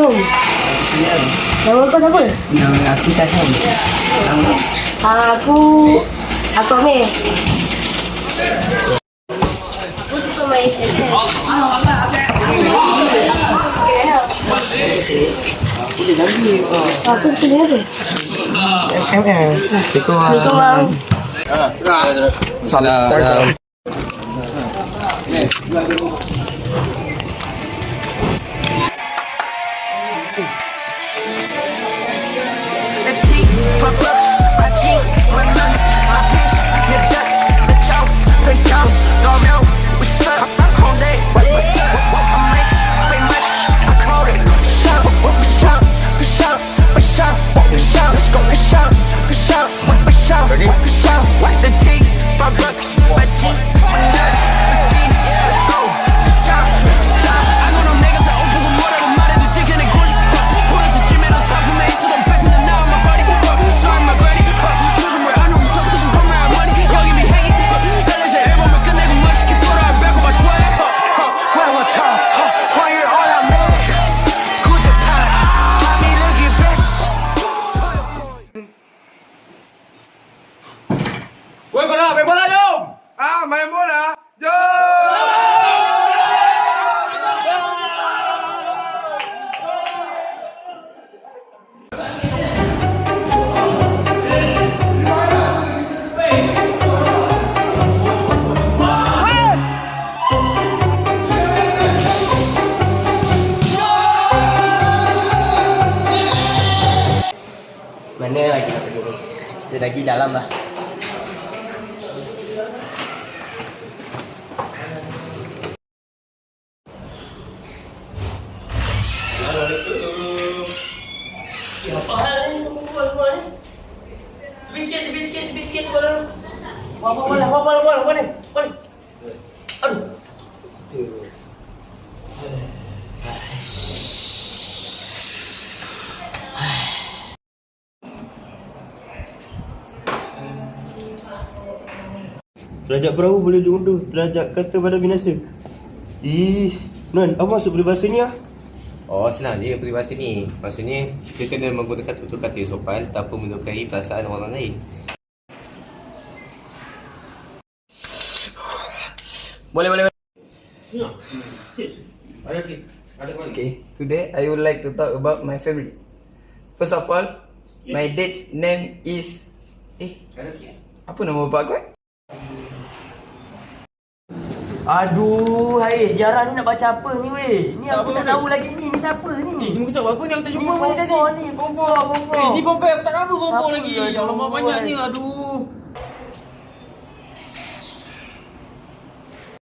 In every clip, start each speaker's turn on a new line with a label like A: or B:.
A: Assalamualaikum. Nama kau siapa?
B: Nama aku Syahid. Nama
A: aku aku Amir. Aku suka main SS.
B: aku dah lagi.
A: Aku suka main apa?
B: ML. Assalamualaikum.
A: Waalaikumsalam.
B: Salam.
C: The
B: lagi dalam lah.
D: Hal ni? Kau buat semua ni? Tepi sikit, tepi sikit bola tu. Wah, wah, bola, wah, bola, bola, bola, bola. Aduh.
E: Derajat perahu boleh diunduh Derajat kata pada binasa Ih Non, apa maksud peribahasa ni ah?
F: Oh senang je peribahasa ni Maksudnya kita kena menggunakan tutur kata yang sopan Tanpa menyukai perasaan orang lain
B: Boleh, boleh. Okay, today I would like to talk about my family. First of all, my dad's name is eh apa nama bapak aku? eh?
D: Aduh, hai, sejarah ni nak baca apa ni weh? Ni aku tak tahu lagi ni, ni siapa ni?
G: Ni maksud apa ni aku tak
D: Ni
G: jumpa mana tadi?
D: ni, form four, form four.
G: Eh, ni form 5 aku tak cover form 4
D: Apa
G: lagi. Ya Allah, banyaknya. Aduh.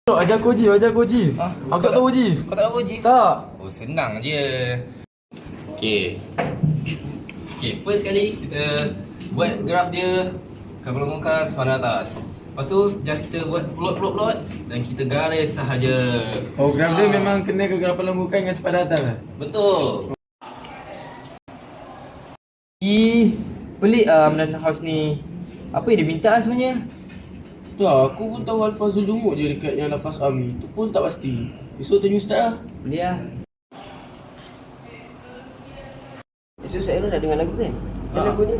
G: Ajar aku Ji, ajar aku Ji.
F: Ah,
G: Aku tak tahu Ji.
F: Kau tak tahu je?
G: Tak.
F: Oh senang je Okay Okay, first kali kita buat graf dia Kapal longkang sepanjang atas Lepas tu, just kita buat plot-plot-plot Dan kita garis sahaja
G: Oh, graf dia
F: Ah,
G: memang kena ke graf lembukan dengan sepadan atas lah.
F: Betul
D: Ih, pelik ah Menanda House ni. Apa yang dia minta lah sebenarnya?
E: Tak, aku pun tahu Alfazul jumuk je dekat yang Lafaz Ami Tu pun tak pasti Esok tanya Ustaz lah
D: Boleh lah.
B: Esok saya dah dengar lagu kan? Macam
E: Ah.
B: lagu ni?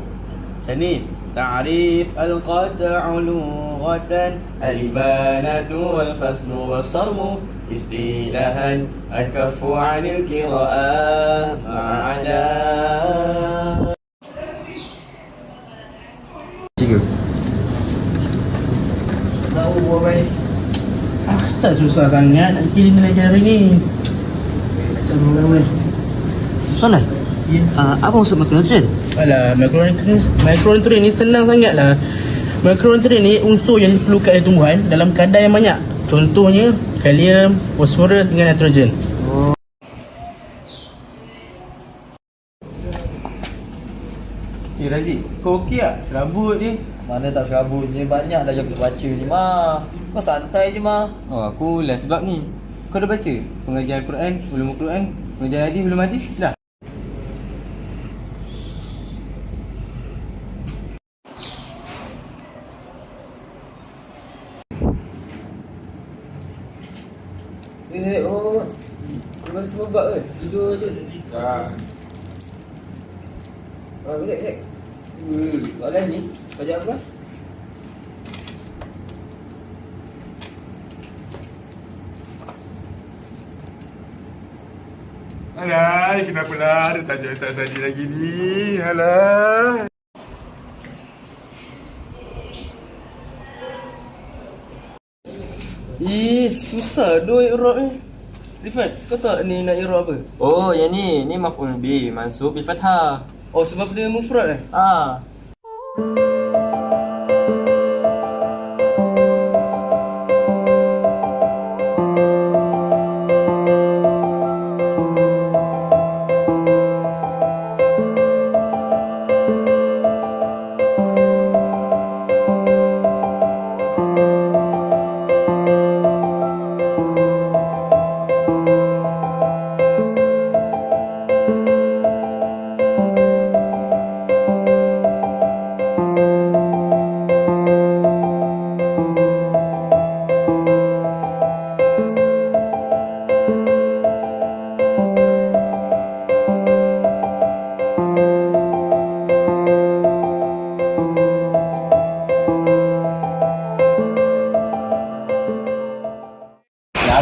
E: Macam ni Ta'rif wal-faslu wal-sarmu Istilahan al-kafu anil kira'ah Ma'ada
B: Tahu buat baik.
D: Asal susah sangat nak kirim hari ni. Macam ramai.
H: Soalan?
D: Ya.
H: Uh, apa maksud macronutrient?
D: Alah, macronutrient ni senang sangat lah. Macronutrient ni unsur yang diperlukan oleh tumbuhan dalam kadar yang banyak. Contohnya, kalium, fosforus dengan nitrogen.
E: Eh Razik, kau okey tak? Serabut ni
H: Mana tak serabut je banyak dah aku baca ni mah. Kau santai je mah.
F: Oh aku lah sebab ni Kau dah baca pengajian Al-Quran, ulum Al-Quran Pengajian hadis, ulum hadis Dah
B: Eh,
F: buat ke? Tidur je. Ah. Ah, boleh, boleh. Hmm, soalan ni, baca apa?
G: Alah, kenapa lah ada tajuk tak saja lagi ni? Alah.
I: Ih, susah dua i'rab ni. Rifat, kau tahu ni nak i'rab apa?
J: Oh, yang ni. Ni maf'ul bi, mansub bi fathah.
I: Oh, sebab dia mufrad eh?
J: Ah.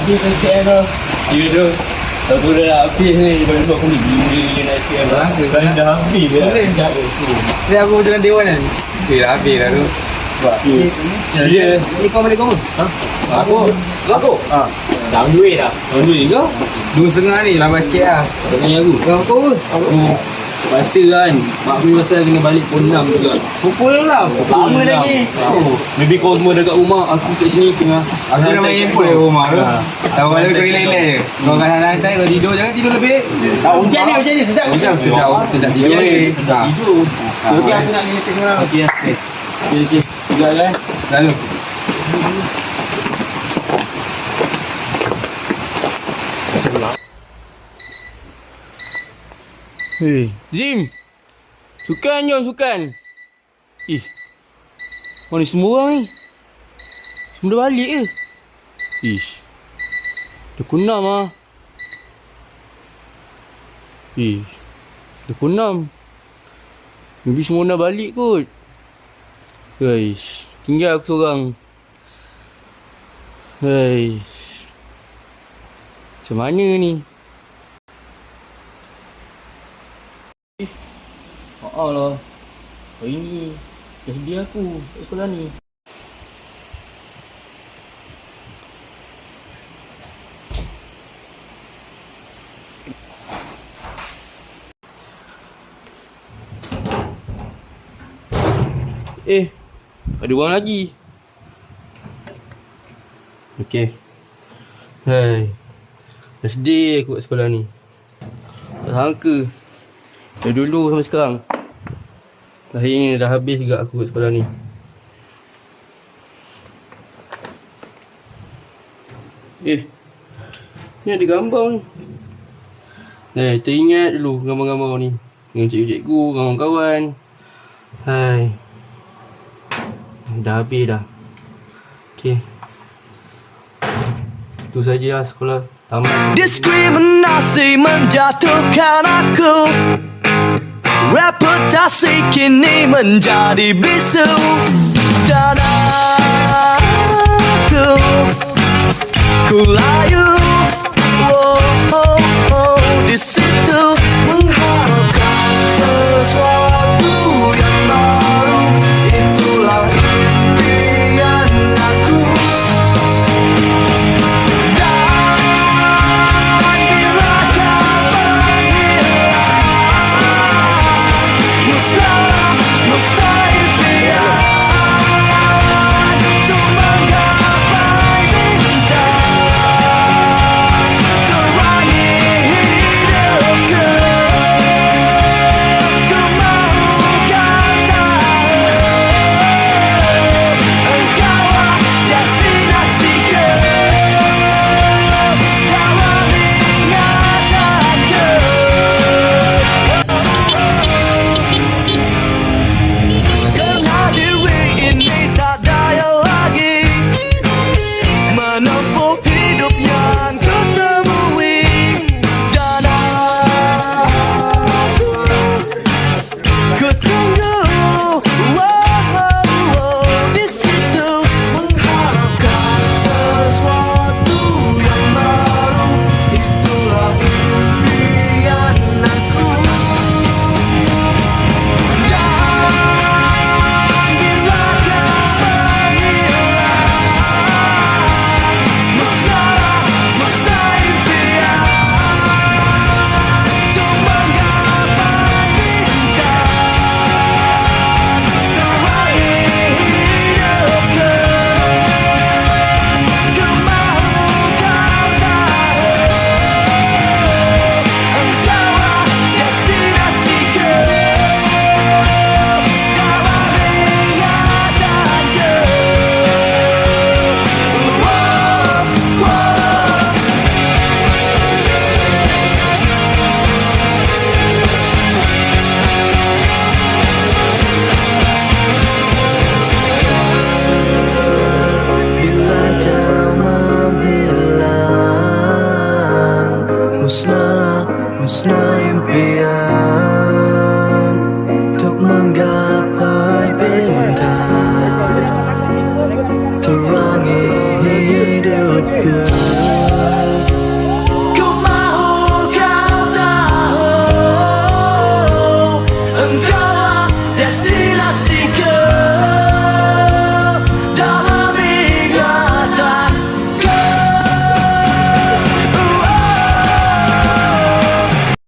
E: Dah habis kan KL tu Ya tu Tak boleh dah habis ni Lepas tu aku ni gila nak KL Kan dah habis ke dah
B: Ni aku jalan dewan kan? Eh, dah habis dah tu.
E: Dia
B: Ni kau balik kau? Ha? Aku.
F: Aku?
B: Ha.
F: Dah duit dah.
E: Tahun dulu ni kau
B: Dua setengah ni, lambat sikit lah.
E: Tak tanya aku
B: Kau kau apa?
E: Aku Rasa kan Mak aku rasa kena balik pukul 6 juga
B: Pukul lah. Lama lagi.
E: oh. Maybe kau semua dekat rumah Aku kat sini tengah
B: Aku dah main handphone kat rumah tu. Tahu kalau kau relax je. Kau kat lantai kau tidur jangan tidur lebih.
E: Ah, hujan ni hujan ni sedap
B: Hujan sedap sedap tidur.
E: Sedap tidur Okey aku nak ngetik sekarang Okey okey Okey okey Sekejap eh
B: Lalu.
E: Hei, Zim. Sukan jom sukan. Ih. Mana semua orang ni? Semua dah balik ke? Ish. Dah kunam ah. Ish. Dah kunam. Maybe semua dah balik kot. Guys, tinggal aku seorang. Hei. Macam mana ni? Haa lah. Hari ni Dah sedia aku sekolah ni Eh Ada orang lagi. Okay Hai. Dah sedih aku kat sekolah ni. Tak sangka. Dari dulu sampai sekarang Akhirnya dah habis juga aku kat sekolah ni. Eh Ni ada gambar ni. Eh, teringat dulu gambar-gambar ni. Dengan cikgu-cikgu, kawan-kawan. Hai. Dah habis dah. Okay Itu sajalah sekolah Tamat
C: Diskriminasi menjatuhkan aku Reputasi kini menjadi bisu. Dan aku Ku layu